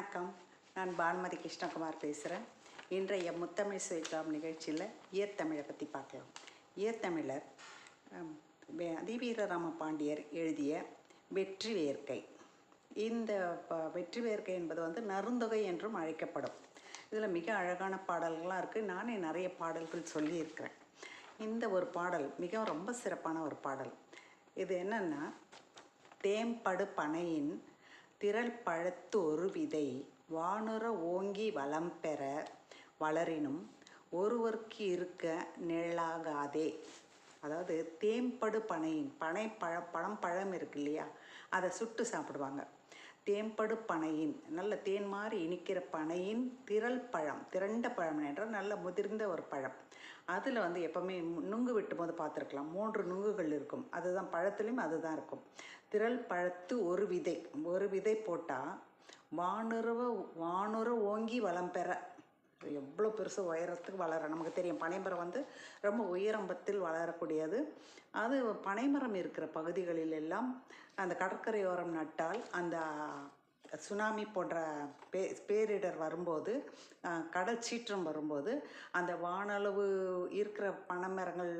வணக்கம். நான் பானுமதி கிருஷ்ணகுமார் பேசுகிறேன் இன்றைய முத்தமிழ் சுயக்காம் நிகழ்ச்சியில் இயற்தமிழை பற்றி பார்க்கலாம். இயற்தமிழர் அதிவீரராம பாண்டியர் எழுதிய வெற்றி வேர்க்கை. இந்த ப- வெற்றி வேர்க்கை என்பது வந்து நருந்தொகை என்றும் அழைக்கப்படும். இதில் மிக அழகான பாடல்கள்லாம் இருக்குது நானே நிறைய பாடல்கள் சொல்லியிருக்கிறேன். இந்த ஒரு பாடல் மிக ரொம்ப சிறப்பான ஒரு பாடல். இது என்னென்னா தேம்படு பனையின் திரள் பழத்து ஒரு விதை வானுற ஓங்கி வளம் பெற வளரினும் ஒருவர்க்கு இருக்க நிழலாகாதே. அதாவது தேம்படு பனையின் பனை பழ பழம் பழம் இருக்கு இல்லையா? அதை சுட்டு சாப்பிடுவாங்க. தேம்படு பனையின் நல்ல தேன் மாதிரி இனிக்கிற பனையின் திரள் பழம் திரண்ட பழம் என்றால் நல்ல முதிர்ந்த ஒரு பழம். அதில் வந்து எப்போவுமே நுங்கு விட்டும் போது பார்த்துருக்கலாம். மூன்று நுங்குகள் இருக்கும். அதுதான் பழத்துலேயும் அதுதான் இருக்கும். திரள் பழத்து ஒரு விதை. ஒரு விதை போட்டால் வானுறவ வானுற ஓங்கி வளம் பெற எவ்வளோ பெருசு உயரத்துக்கு வளர நமக்கு தெரியும் பனைமரம் வந்து ரொம்ப உயரம்பத்தில் வளரக்கூடியது. அது பனைமரம் இருக்கிற பகுதிகளில் எல்லாம் அந்த கடற்கரையோரம் நட்டால் அந்த சுனாமி போன்ற பே பேரிடர் வரும்போது கடல் சீற்றம் வரும்போது அந்த வானளவு இருக்கிற பனைமரங்கள்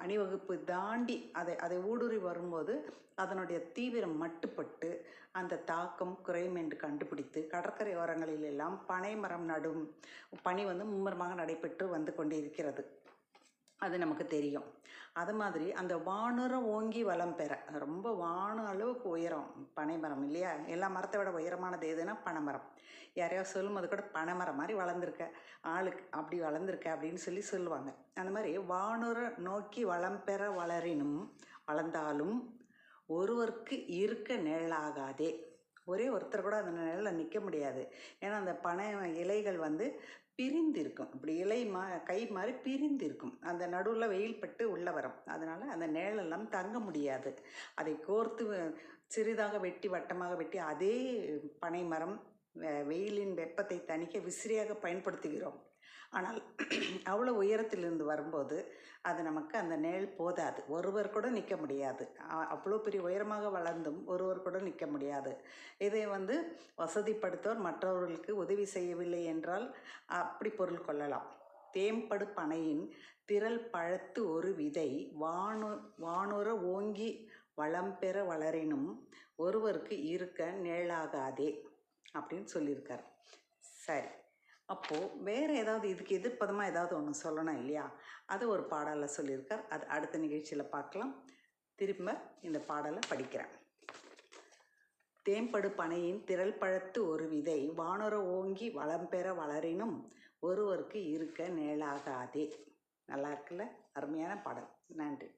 அணிவகுப்பு தாண்டி அதை அதை ஊடுருவி வரும்போது அதனுடைய தீவிரம் மட்டுப்பட்டு அந்த தாக்கம் குறையும் என்று கண்டுபிடித்து கடற்கரை ஓரங்களில் எல்லாம் பனை மரம் நடும் பணி வந்து மும்முரமாக நடைபெற்று வந்து கொண்டிருக்கிறது. அது நமக்கு தெரியும். அது மாதிரி அந்த வானுற ஓங்கி வளம் பெற ரொம்ப வான அளவுக்கு உயரம் பனைமரம் இல்லையா? எல்லா மரத்தை விட உயரமானது எதுனா பனைமரம். யாரையோ சொல்லும்போது கூட பனைமரம் மாதிரி வளர்ந்துருக்க ஆளுக்கு அப்படி வளர்ந்துருக்க அப்படின்னு சொல்லி சொல்லுவாங்க. அந்த மாதிரி வானுர நோக்கி வளம் பெற வளரினும் வளர்ந்தாலும் ஒருவருக்கு இருக்க நிழலாகாதே. ஒரே ஒருத்தர் கூட அந்த நிழலில் நிற்க முடியாது. ஏன்னா அந்த பனை இலைகள் வந்து பிரிந்து இருக்கும் இப்படி இலை மா கை மாதிரி பிரிந்து இருக்கும் அந்த நடுவில் வெயில் பட்டு உள்ளே வரும். அதனால் அந்த நிழலெல்லாம் தங்க முடியாது. அதை கோர்த்து சிறிதாக வெட்டி வட்டமாக வெட்டி அதே பனை மரம் வெயிலின் வெப்பத்தை தணிக்க விசிறியாக பயன்படுத்துகிறோம். ஆனால் அவ்வளோ உயரத்திலிருந்து வரும்போது அது நமக்கு அந்த நிழல் போதாது. ஒருவர் கூட நிற்க முடியாது. அவ்வளோ பெரிய உயரமாக வளர்ந்தும் ஒருவர் கூட நிற்க முடியாது. இதை வந்து வசதிப்படுத்தோர் மற்றவர்களுக்கு உதவி செய்யவில்லை என்றால் அப்படி பொருள் கொள்ளலாம். தேம்படு பனையின் திரள் பழத்து ஒரு விதை வானு வானுர ஓங்கி வளம் பெற வளரினும் ஒருவருக்கு இருக்க நிழலாகாதே அப்படின்னு சொல்லியிருக்கார். சரி. அப்போது வேறு ஏதாவது இதுக்கு எதிர்ப்பதமாக ஏதாவது ஒன்று சொல்லணும் இல்லையா? அது ஒரு பாடலில் சொல்லியிருக்கார். அது அடுத்த நிகழ்ச்சியில் பார்க்கலாம். திரும்ப இந்த பாடலை படிக்கிறேன். தேம்படு பனையின் திரள் பழத்து ஒரு விதை. வானுர ஓங்கி வளம் பெற வளரினும் ஒருவருக்கு இருக்க நிழலாகாதே நல்லா இருக்குல்ல? அருமையான பாடல். நன்றி.